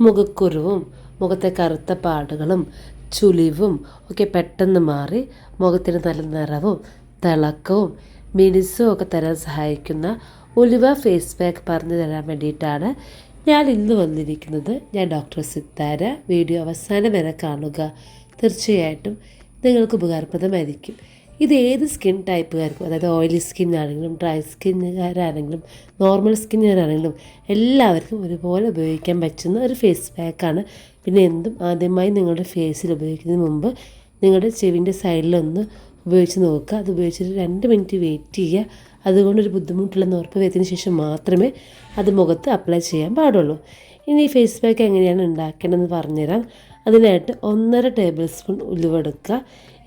മുഖക്കുരുവും മുഖത്തെ കറുത്ത പാടുകളും ചുളിവും ഒക്കെ പെട്ടെന്ന് മാറി മുഖത്തിന് നല്ല നിറവും തിളക്കവും മിനുസും ഒക്കെ തരാൻ സഹായിക്കുന്ന ഉലുവ ഫേസ് പാക്ക് പറഞ്ഞു തരാൻ വേണ്ടിയിട്ടാണ് ഞാൻ ഇന്ന് വന്നിരിക്കുന്നത്. ഞാൻ ഡോക്ടർ സിത്താര. വീഡിയോ അവസാനം വരെ കാണുക. തീർച്ചയായിട്ടും നിങ്ങൾക്ക് ഉപകാരപ്രദമായിരിക്കും. ഇത് ഏത് സ്കിൻ ടൈപ്പുകാർക്കും അതായത് ഓയിലി സ്കിന്നാണെങ്കിലും ഡ്രൈ സ്കിന്നുകാരാണെങ്കിലും നോർമൽ സ്കിന്നുകാരാണെങ്കിലും എല്ലാവർക്കും ഒരുപോലെ ഉപയോഗിക്കാൻ പറ്റുന്ന ഒരു ഫേസ് പാക്കാണ് പിന്നെ എന്തും ആദ്യമായി നിങ്ങളുടെ ഫേസിൽ ഉപയോഗിക്കുന്നതിന് മുമ്പ് നിങ്ങളുടെ ചെവിന്റെ സൈഡിലൊന്ന് ഉപയോഗിച്ച് നോക്കുക. അത് ഉപയോഗിച്ചിട്ട് രണ്ട് മിനിറ്റ് വെയിറ്റ് ചെയ്യുക. അതുകൊണ്ടൊരു ബുദ്ധിമുട്ടില്ലെന്ന് ഉറപ്പ് വരുത്തിയതിന് ശേഷം മാത്രമേ അത് മുഖത്ത് അപ്ലൈ ചെയ്യാൻ പാടുള്ളൂ. ഇനി ഈ ഫേസ് പാക്ക് എങ്ങനെയാണ് ഉണ്ടാക്കേണ്ടതെന്ന് പറഞ്ഞുതരാം. അതിനായിട്ട് ഒന്നര ടേബിൾ സ്പൂൺ ഉലുവ എടുക്കുക.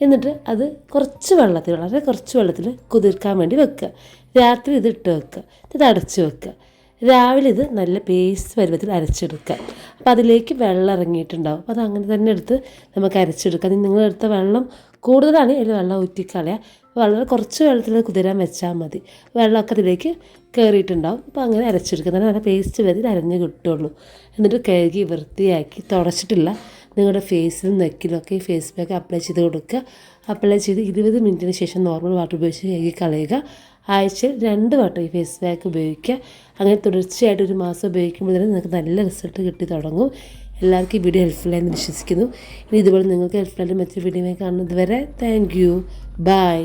എന്നിട്ട് അത് കുറച്ച് വെള്ളത്തിൽ വളരെ കുറച്ച് വെള്ളത്തിൽ കുതിർക്കാൻ വേണ്ടി വെക്കുക. രാത്രി ഇത് ഇട്ട് വെക്കുക. ഇത് അടച്ച് വെക്കുക. രാവിലെ ഇത് നല്ല പേസ്റ്റ് പരുവത്തിൽ അരച്ചെടുക്കുക. അപ്പോൾ അതിലേക്ക് വെള്ളം ഇറങ്ങിയിട്ടുണ്ടാവും. അപ്പോൾ അത് അങ്ങനെ തന്നെ എടുത്ത് നമുക്ക് അരച്ചെടുക്കാം നിങ്ങളെടുത്ത വെള്ളം കൂടുതലാണ് അതിൽ വെള്ളം ഊറ്റിക്കളയുക. വളരെ കുറച്ച് വെള്ളത്തിൽ കുതിരാൻ വെച്ചാൽ മതി. വെള്ളമൊക്കെ അതിലേക്ക് കയറിയിട്ടുണ്ടാവും അപ്പോൾ അങ്ങനെ അരച്ചെടുക്കുക. നല്ല പേസ്റ്റ് വരെ അരഞ്ഞ് കിട്ടുള്ളൂ എന്നിട്ട് കഴുകി വൃത്തിയാക്കി തുടച്ചിട്ടില്ല. നിങ്ങളുടെ ഫേസിലും നെക്കിലൊക്കെ ഈ ഫേസ് പാക്ക് അപ്ലൈ ചെയ്ത് കൊടുക്കുക. അപ്ലൈ ചെയ്ത് ഇരുപത് മിനിറ്റിന് ശേഷം നോർമൽ വാട്ടർ ഉപയോഗിച്ച് കഴുകി കളയുക. ആഴ്ചയിൽ രണ്ട് വട്ടം ഈ ഫേസ് പാക്ക് ഉപയോഗിക്കുക. അങ്ങനെ തുടർച്ചയായിട്ട് ഒരു മാസം ഉപയോഗിക്കുമ്പോൾ തന്നെ നിങ്ങൾക്ക് നല്ല റിസൾട്ട് കിട്ടി തുടങ്ങും. എല്ലാവർക്കും ഈ വീഡിയോ ഹെൽപ്ഫുൾ ആയെന്ന് വിശ്വസിക്കുന്നു. ഇനി ഇതുപോലെ നിങ്ങൾക്ക് ഹെൽപ്ഫുൾ ആയിട്ട് മറ്റൊരു വീഡിയോ കാണുന്നത് വരെ താങ്ക് യു ബൈ